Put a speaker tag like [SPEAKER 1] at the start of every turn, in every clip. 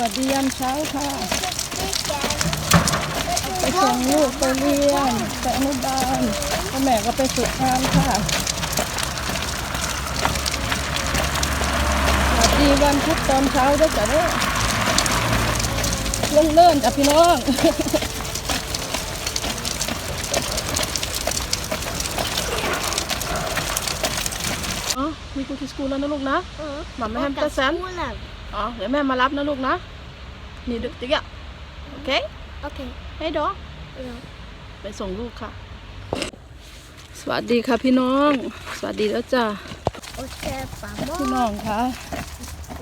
[SPEAKER 1] วัสดียามเช้าค่ะไปส่งลูกไปเรียนไปอนุบาลพ่อแม่ก็ไปฝึกงานค่ะสวัสดีวันพุธตอนเช้าด้วยจ้ะเด้อลงเลื่อนจ้ะพี่น้องอ๋อมีกูที่สกูลแล้วนะลูกนะหม่ำไม่ให้มันกระสัน อ๋อเดี๋ยวแม่มารับนะลูกนะนี่ดึกติ๊กอะโอเค
[SPEAKER 2] Okej.
[SPEAKER 1] ให้ดอ
[SPEAKER 2] Ja.
[SPEAKER 1] ไปส่งลูกค่ะ สวัสดีค่ะพี่น้อง สวัสดีแล้วจ้า
[SPEAKER 2] Och köpa
[SPEAKER 1] พี่น้
[SPEAKER 2] mat
[SPEAKER 1] องค่ะ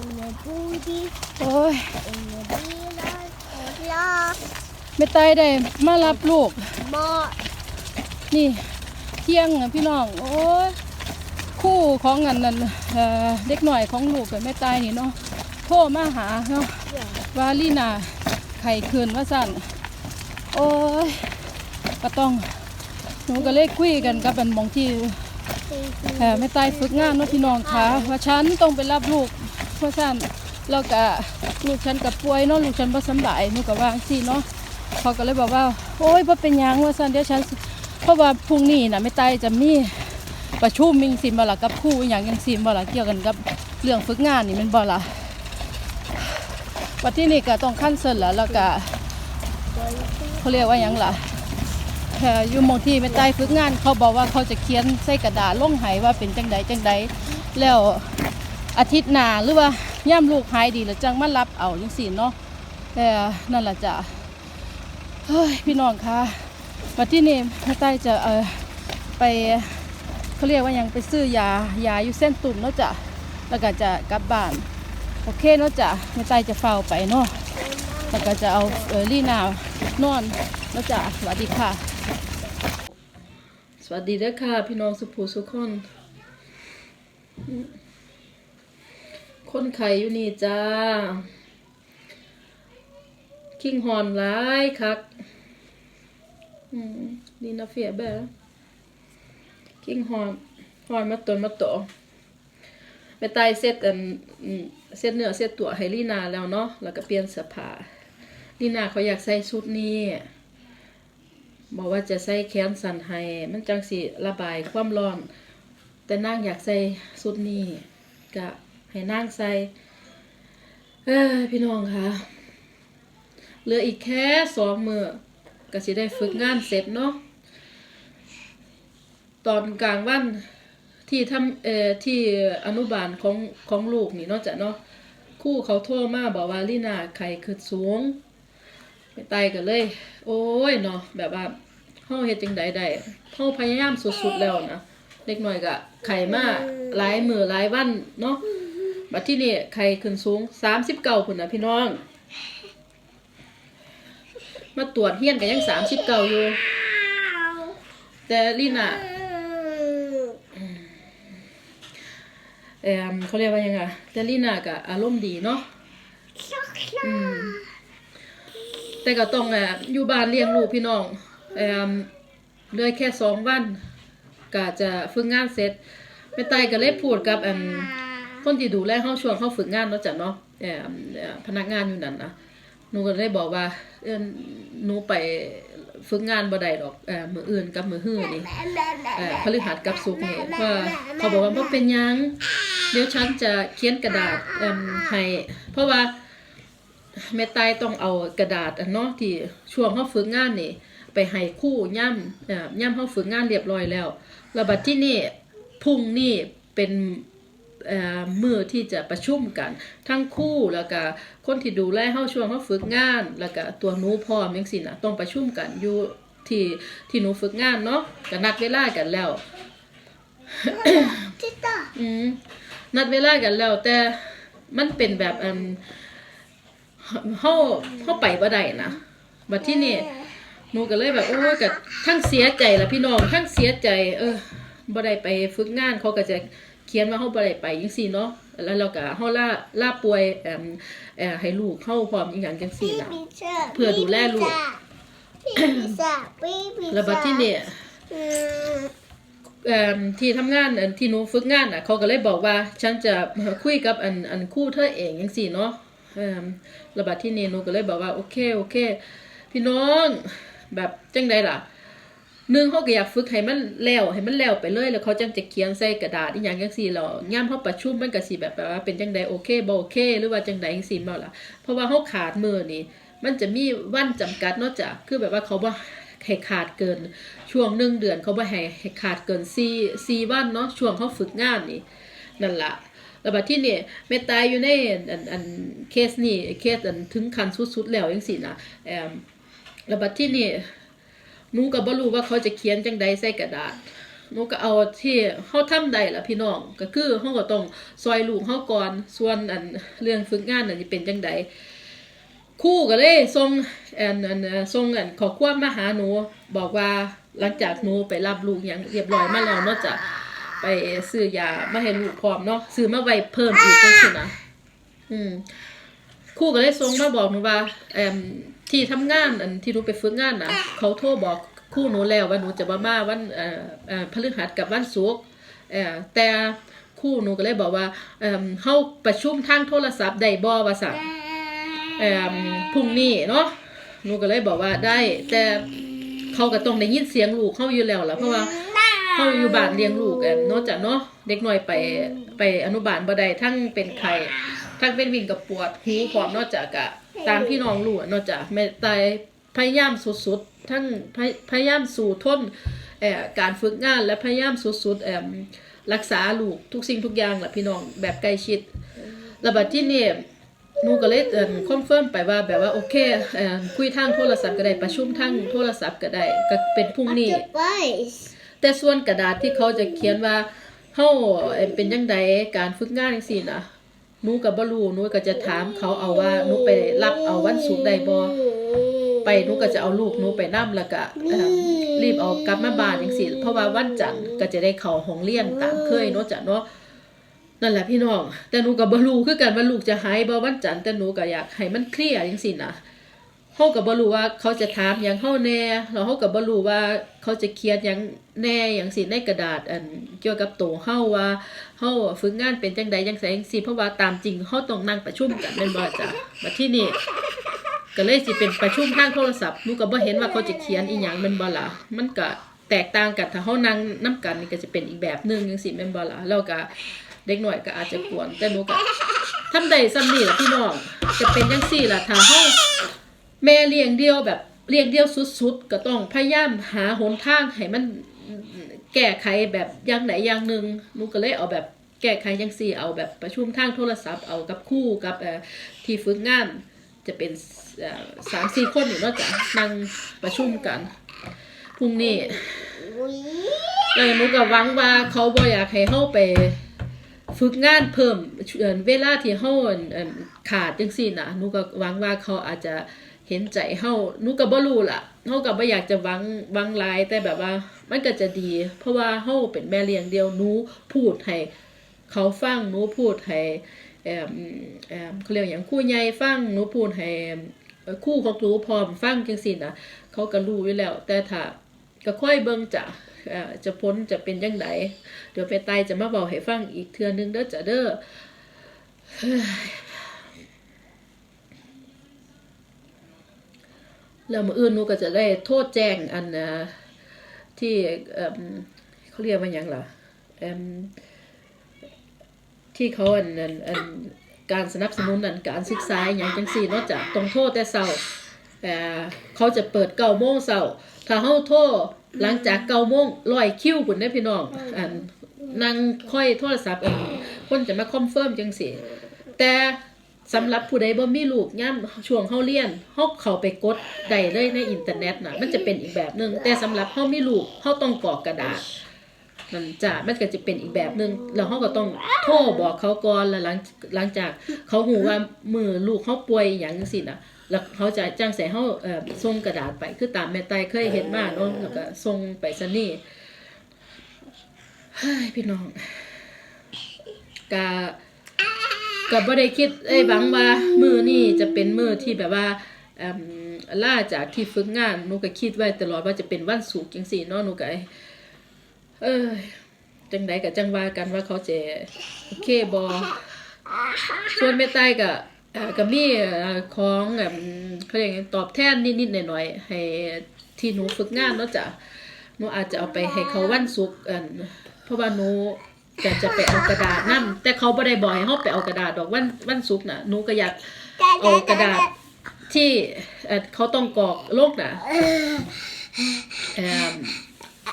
[SPEAKER 2] under godis,
[SPEAKER 1] โอ้ย
[SPEAKER 2] under bilar och glas.
[SPEAKER 1] ไม่ตายได้มารับลูก
[SPEAKER 2] Mat.
[SPEAKER 1] นี่เที่ยงอะพี่น้อง โอ้ยคู่ของอันนั้นเอ่อเด็กหน่อยของลูกกับแม่ตายนี่เนาะ โทรมาหาเนาะว่าลีนาไข่คืนว่าสั่นโอ้ยก็ต้องหนูก็เลยคุยกันกับเป็นมองที่เอ่แม่ตายฝึกงานเนาะพี่น้องค่ะว่าฉันต้องไปรับลูกว่าสั่นแล้วก็ลูกฉันกับป่วยเนาะลูกฉันบ่สบายหนูก็ว่าสิเนาะเขาก็เลยบอกว่า โอ้ยบ่เป็นยังว่าสั่นเดี๋ยวฉันเพราะว่าพรุ่งนี้น่ะแม่ตายจะมีประชุมมิงสิบ่ล่ะกับครูอย่างจังซี่บ่ล่ะเกี่ยวกันกับเรื่องฝึกงานนี่มันบ่ล่ะ วันที่นี่ก็ต้องขั้นเซิลแล้วแล้วก็เขาเรียกว่ายังล่ะเอ่ออยู่มองที่ไม่ใต้ฝึกงาน เขาบอกว่าเขาจะเขียนใส่กระดาษลงไหว่าเป็นจังใดจังใดแล้วอาทิตย์หน้าหรือว่าย่ำลูกหายดีแล้วจังมารับเอาจังสี่เนาะเออนั่นแหละจ้ะเฮ้ยพี่น้องคะวันที่นี่แม่ใต้จะเออไปเขาเรียกว่ายังไปซื้อยายาอยู่เส้นตุ่มเนาะจ้ะแล้วก็จะกลับบ้าน โอเคเนาะจ้ะแม่ไตจะเฝ้าไปเนาะแล้วก็จะเอาเออลี่นานอนเนาะจ้ะสวัสดีค่ะ สวัสดีด้อค่ะ พี่น้องสุภูสุขคนคนไข่อยู่นี่จ้า คิงฮอนร้ายคักดีนะเฟียแบคิงฮอนฮอนมาตนมาต่อไปไต่เซตอัน เซตเนื้อเซตตัวให้ลีนาแล้วเนาะแล้วก็เปลี่ยนเสื้อผ้าลีนาเขาอยากใส่ชุดนี้บอกว่าจะใส่แขนสั้นให้มันจังสิระบายความร้อน แต่นางอยากใส่ชุดนี้ก็ให้นางใส่เอ้ยพี่น้องคะเหลืออีกแค่สองมือก็สิได้ฝึกงานเสร็จเนาะตอนกลางวัน ที่ทำเอ่อที่อนุบาลของของลูกนี่เนาะจ้ะเนาะครู่เขาโทรมาบอกว่าลีนาไข่ขึ้นสูงไปไตกันเลย โอ้ยเนาะแบบว่าเฮาเฮ็ดจังใดได้เฮาพยายามสุดๆแล้วนะเด็กน้อยก็ไข่มาหลายมือหลายวันเนาะบัดที่นี่ไข่ขึ้นสูง39พุ่นน่ะพี่น้อง มาตรวจเฮียนก็ยัง39อยู่ แต่ลีน่า เออเขาเรียกว่ายังไงแต่ลีน่าก็อารมณ์ดีเนาะอืมแต่ก็ต้องอะอยู่บ้านเลี้ยงลูกพี่น้องเออเลยแค่สองวันก็จะฝึกงานเสร็จแม่ไตก็เลยพูดกับอคนที่ดูแลเฮาช่วงเฮาฝึกงานเนาะจ้ะเนาะเออเอ่อพนักงานอยู่นั่นนะหนูก็เลยบอกว่าเออหนูไป ฝึกงานบ่ได้ดอกเออมื้ออื่นกับมื้อฮื้อนี่เอ่อพฤหัสกับศุกร์นี่ว่าเขาบอกว่าบ่เป็นหยังเดี๋ยวฉันจะเขียนกระดาษเอิ่มให้เพราะว่าแม่ตายต้องเอากระดาษอันเนาะที่ช่วงเฮาฝึกงานนี่ไปให้ครู่ย่ำเอ่อย่ำเฮาฝึกงานเรียบร้อยแล้วแล้วบัดที่นี่พรุ่งนี้เป็นเอ่อ มือที่จะประชุมกัน ทั้งคู่แล้วก็คนที่ดูแลเฮาช่วงเฮาฝึกงาน แล้วก็ตัวหนูพร้อมจังซี่น่ะต้องประชุมกันอยู่ที่ที่หนูฝึกงานเนาะก็นัดเวลากันแล้ว
[SPEAKER 2] Titta!
[SPEAKER 1] อืมนัดเวลากันแล้ว แต่มันเป็นแบบอันเฮาเฮาไปบ่ได้นะบัดที่นี่หนูก็เลยแบบโอ้ยก็ทั้งเสียใจละพี่น้องทั้งเสียใจ เออบ่ได้ไปฝึกงานเขาก็จะ เขียนว่าเฮาบ่ได้ไปจังซี่เนาะแล้วเราก็เฮาล่าล่าป่วยเอ่อเอ่อให้ลูกเฮาพร้อมอีหยังจังซี่น่ะ
[SPEAKER 2] Pizza!
[SPEAKER 1] เพื่อดูแลลูก
[SPEAKER 2] Pizza! Pizza!
[SPEAKER 1] แล้วบัดที่นี่
[SPEAKER 2] Mm.
[SPEAKER 1] เอ่อที่ทำงานอันที่หนูฝึกงานน่ะ เขาก็เลยบอกว่าฉันจะคุยกับอันอันครู่เธอเองจังซี่เนาะเอ่อระบาดที่นี่หนูก็เลยบอกว่าโอเคโอเค พี่น้องแบบจังใดล่ะ หนึ่งเขาก็อยากฝึกให้มันแล้วให้มันแล้วไปเลยแล้วเขาจังจะเขียนใส่กระดาษอีหยังจังซี่แล้วย่ามเขาประชุมมันก็สิแบบว่าเป็นจังใดโอเคบ่โอเค หรือว่าจังใดจังซี่บ่ล่ะเพราะว่าเขาขาดมือนี่มันจะมีวันจำกัดเนอกจากคือแบบว่าเขาบ่ให้ขาดเกินช่วงหนึ่งเดือนเขาบ่ให้ขาดเกิน4 4วันเนาะช่วงเขาฝึกงานนี่นั่นล่ะแล้วบัดที่นี่แม่ตายอยู่ในอันอันเคสนี่เคสอันถึงขั้นสุดๆแล้วจังซี่นะแอมแล้วบัดที่นี่ หนูก็บ่รู้ว่าเขาจะเขียนจังใดใส่กระดาษหนูก็เอาที่เฮาทำได้ล่ะพี่น้องก็คือเฮาก็ต้องซอยลูกเฮาก่อนส่วนอันเรื่องฝึกงานน่ะสิเป็นจังใดครู่ก็เลยส่งอันอันส่งอันขอความมาหาหนูบอกว่าหลังจากหนูไปรับลูกอย่างเรียบร้อยมาแล้วเนาะจ้ะไปซื้อยามาให้ลูกพร้อมเนาะซื้อมาไว้เพิ่มอีกจังซี่นะอืมครูก็เลยส่งมาบอกหนูว่าแอม ที่ทำงานอันที่หนูไปฝึกงานน่ะ เขาโทรบอกครูหนูแล้วว่าหนูจะมามาวันเอ่อเอ่อพฤหัสกับวันศุกร์เอ่อแต่ครูหนูก็เลยบอกว่าเอ่อเฮาประชุมทางโทรศัพท์ได้บ่ว่าซั่นเอ่อพรุ่งนี้เนาะหนูก็เลยบอกว่าได้ แต่เขาก็ต้องได้ยินเสียงลูกเขาอยู่แล้วล่ะเพราะว่าเขาอยู่บ้านเลี้ยงลูกกันเนาะจ้ะเนาะเด็กน้อยไปไปอนุบาลบ่ได้ทั้งเป็นไข้ทั้งเป็นวิ่งกับปวดหูพร้อมเนาะจ้ะกะ ตามพี่น้องรู้อะเนาะจ้ะแม่ตายพยายามสุดๆทั้งพยพยายามสู่ทนเอ่อการฝึกงานและพยายามสุดๆเอ่อรักษาลูกทุกสิ่งทุกอย่างแหละพี่น้องแบบใกล้ชิดแล้วบัดที่นี่หนูก็เลยเอ่อคอนเฟิร์มไปว่าแบบว่าโอเคเอ่อคุยทางโทรศัพท์ก็ได้ประชุมทางโทรศัพท์ก็ได้ก็เป็นพรุ่งนี้
[SPEAKER 2] Octopus.
[SPEAKER 1] แต่ส่วนกระดาษที่เขาจะเขียนว่าเฮาเอ่อเป็นจังไดการฝึกงานจังซี่นะ หนูก็บ่รู้หนูก็จะถามเขาเอาว่าหนูไปรับเอาวันศุกร์ได้บ่ไปหนูก็จะเอาลูกหนูไปนํแล้วก็เอิ่มรีบเอากลับมาบ้านจังซี่เพราะว่าวันจันทร์ก็จะได้เข้าห้องเรียนตามเคยเนาะจ้ะเนาะนั่นแหละพี่น้องแต่หนูก็บ่รู้คือกันว่าลูกจะหายบ่วันจันทร์แต่หนูก็อยากให้มันเคลียร์จังซี่นะ เฮาก็บ่รู้ว่าเขาจะถามหยังเฮาแน่แล้วเฮาก็บ่รู้ว่าเขาจะเขียนหยังแน่หยังสิในกระดาษอันเกี่ยวกับโตัวเฮาว่าเฮาฝึกงานเป็นจังใดจังไสจังซี่เพราะว่าตามจริงเฮาต้องนั่งประชุมกันแม่นบ่จ้ะบัดที่นี่ก็เลยสิเป็นประชุมทางโทรศัพท์หนูก็บ่เห็นว่าเขาจะเขียนอีหยังแม่นบ่ล่ะมันก็แตกต่างกันถ้าเฮานั่งนํกันนี่ก็จะเป็นอีกแบบหนึงจังซี่แม่นบ่ล่ะแล้วก็เด็กหน้อยก็อาจจะกวนแต่หนูก็ทำได้ซ้ำนี่ล่ะพี่น้องจะเป็นจังซี่ล่ะถ้าเฮา แม่เลี้ยงเดียวแบบเลี้ยงเดียวสุดๆ ก็ต้องพยายามหาหนทางให้มันแก้ไขแบบอย่างไหนอย่างหนึ่งหนูก็เลยเอาแบบแก้ไขยังสี่เอาแบบประชุมทางโทรศัพท์เอากับคู่กับที่ฝึกงานจะเป็นสามสี่คนอยู่นอกจากนั่งประชุมกันพรุ่งนี้แล้วหนูก็หวังว่าเขาบ่อยากให้เฮาไปฝึกงานเพิ่มเอ่อเวลาที่เฮาเอิ่มขาดจังซี่นะหนูก็หวังว่าเขาอาจจะ เห็นใจเฮาหนูก็บ่รู้ล่ะเฮาก็บ่อยากจะหวังหวังหลายแต่แบบว่า มันก็จะดี เพราะว่าเฮาเป็นแม่เลี้ยงเดียวหนูพูดให้เขาฟังหนูพูดให้เอ่อเอ่อเขาเรียกหยังครู่ใหญ่ฟังหนูพูดให้เอ่ครู่ของหนูพร้อมฟังจังซี่นะเขาก็รู้อยู่แล้ว แต่ถ้าก็ค่อยเบิ่งจ้ะจะพ้นจะเป็นยังไงเดี๋ยวไปไตายจะมาบอกให้ฟังอีกเทื่อนึงเด้อจ้ะเด้อเฮ้ย แล้วมื้ออื่นหนูก็จะได้โทษแจ้งอันนะที่เอ่มเขาเรียกว่าหยังล่ะเอ่มที่เขาอันอันอันการสนับสนุนอันการศึกษาอหย่างจังซี่เนาะจ้ะต้องโทษแต่เช้าเอ่อเขาจะเปิดเก้าโมงเช้าถ้าเฮาโทรหลังจากเก้าโมงร้อยคิวพุ่นเด้อพี่น้องอันนั่งค่อยโทรศัพท์อันคนจะมาคอนเฟิร์มจังซี่แต่ สำหรับผู้ใดบ่มีลูกย่ามช่วงเฮาเรียนเฮาเข้าไปกดได้เลยในอินเทอร์เน็ตน่ะ มันจะเป็นอีกแบบหนึ่งแต่สำหรับเฮามีลูกเฮาต้องกรอกกระดาษมันจะมันก็จะเป็นอีกแบบหนึ่งแล้วเขาก็ต้องโทรบอกเขาก่อนแล้วหลังหลังจากเขาหูว่ามือลูกเขาป่วยอย่างจังซี่นะแล้วเขาจะจ้างใส่เขาเอ่อส่งกระดาษไปคือตามแม่ไตเคยเห็นมากเนาะแล้วก็ส่งไปซะนี่เฮ้ยพี่น้องกะ ก็บ่ได้คิดเอ้ยหวังว่ามือนี่จะเป็นมือที่แบบว่าล่าจากที่ฝึกงานหนูก็คิดไว้ตลอดว่าจะเป็นวันศุกร์จังซี่เนาะหนูก็เอ้ยจังใดกับจังว่ากันว่าเขาจะโอเคบอส่วนแม่ใต้ก็ก็มีเอ่อของแบบเขาเรียกตอบแทนนิดๆหน่อยๆให้ที่หนูฝึกงานเนาะจ้ะหนูอาจจะเอาไปให้เขาวันศุกร์เพราะว่าหนู แต่จะไปเอากระดาษนั่แต่เขาบ่ได้บอกให้เฮาไปเอากระดาษดอกวันวันศุกร์น่ะหนูก็อยากเอากระดาษที่เอ่อเขาต้องกรอกโลกน่ะเอ่อ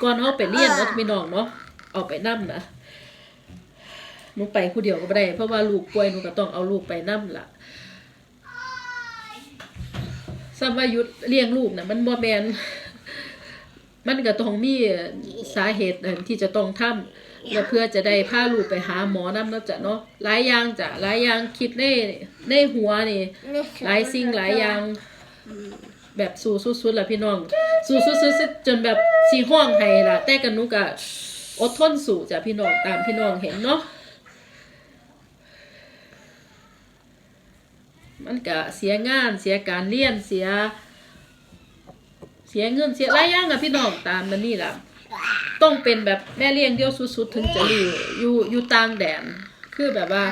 [SPEAKER 1] ก่อนเฮาไปเรียนเนาะพี่น้องเนาะเอาไปนํนะหนูไปผู้เดียวก็บ่ได้เพราะว่าลูกป่วยหนูก็ต้องเอาลูกไปนํล่ะสมว่าหยุดเลี้ยงลูกนะมันบ่แมน มันก็ต้องมีสาเหตุอันที่จะต้องทำแล้วเพื่อจะได้พาลูกไปหาหมอนำเนาะจ้ะเนาะหลายอย่างจ้ะหลายอย่างคิดในในหัวนี่ หลายสิ่งหลายอย่าง แบบสู้สุดๆล่ะพี่น้อง สู้สุดๆจนแบบสิห้องให้ล่ะ แต่กันหนูก็อดทนสู้จ้ะพี่น้องตามพี่น้องเห็นเนาะมันก็เสียงานเสียการเรียนเสีย เสียเงินเสียหลายอย่างอะพี่น้องตามมันนี่ล่ะต้องเป็นแบบแม่เลี้ยงเดียวสุดๆ ถึงจะรู้อยู่อยู่ต่างแดน คือแบบว่า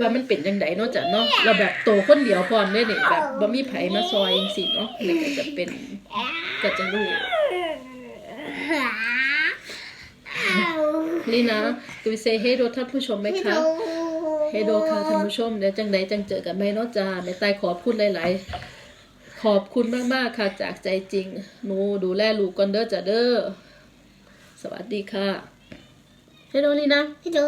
[SPEAKER 1] ว่ามันเป็นจังไดเนาะจ้ะเนาะเราแบบโตคนเดียวพร้อมเด้นี่แบบบ่มีไผมาซอยจังซี่เนาะนี่ก็จะเป็นก็จะรู้ลีนะกูเซเฮโดท่านผู้ชมไหมคะเฮโดค่ะท่านผู้ชมเดี๋ยวจังใดจังเจอกันไหมเนาะจ้าแม่ตายขอพูดหลาย ๆ ขอบคุณมาก ๆ ค่ะ จากใจจริง หนูดูแลลูกก่อนเด้อจ้ะเด้อ สวัสดีค่ะ เฮโดลีนะ
[SPEAKER 2] พี่โด